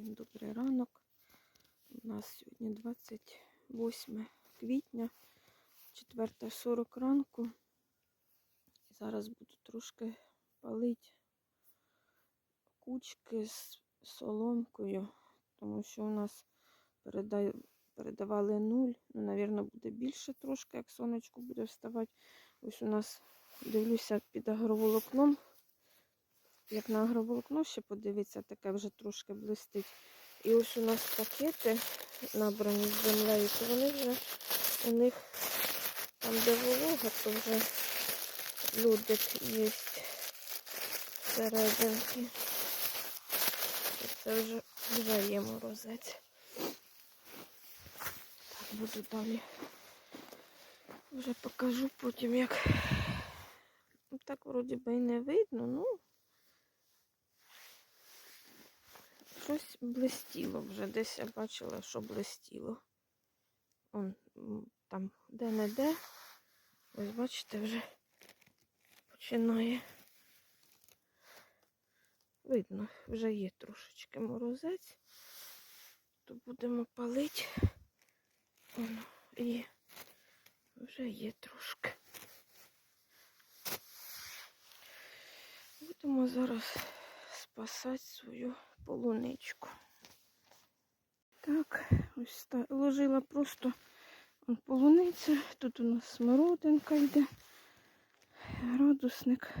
Всім добрий ранок. У нас сьогодні 28 квітня, 4.40 ранку. Зараз буду трошки палити кучки з соломкою, тому що у нас переда- передавали нуль. Ну, навірно, буде більше трошки, як сонечко буде вставати. Ось у нас дивлюся під агроволокном. Як на агроволокно ще подивитися, таке вже трошки блистить. І ось у нас пакети набрані з землею, то вони вже у них там, де волога, то вже людик є всерединки. То Це вже, вже є морозець. Так, буду далі. Вже покажу потім, як Ну, так вроді би і не видно, ну. Щось блистіло вже. Десь я бачила, що блистіло. Он там де-не-де. Ось бачите, вже починає. Видно, вже є трошечки морозець. То будемо палити. Воно є. Вже є трошки. Будемо зараз спасати свою полуничку. Так, ось так. Ложила просто он, полуниця. Тут у нас смородинка йде. Градусник.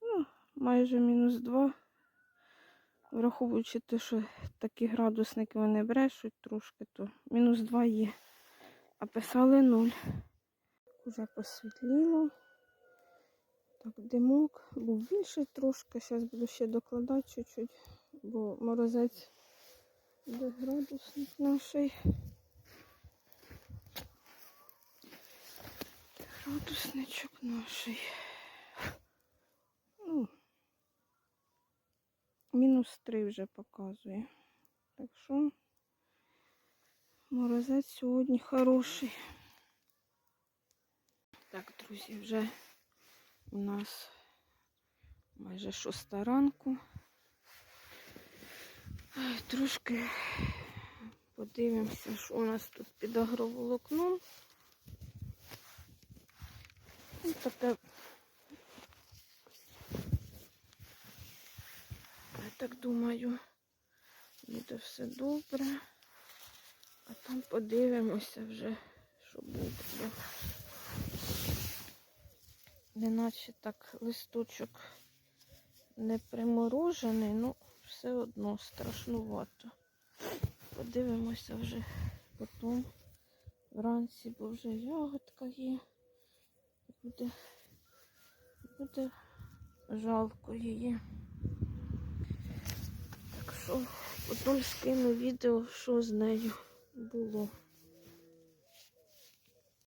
Ну, майже мінус два. Враховуючи те, що такі градусники вони брешуть трошки, то мінус два є. А писали нуль. Уже посвітліло. Так, димок був більший трошки. Зараз буду ще докладати чуть-чуть, бо морозець де градусник наший. Градусничок наший. Ну, мінус три вже показує. Так що морозець сьогодні хороший. Так, друзі, вже у нас майже шоста ранку. Трошки подивимося, що у нас тут під агроволокном. Ось таке. Я так думаю, буде все добре. А там подивимося вже, що буде. Неначе так листочок не приморожений, ну все одно страшнувато. Подивимося вже потім вранці, бо вже ягодка є. Буде, буде жалко її. Так що потім скину відео, що з нею було.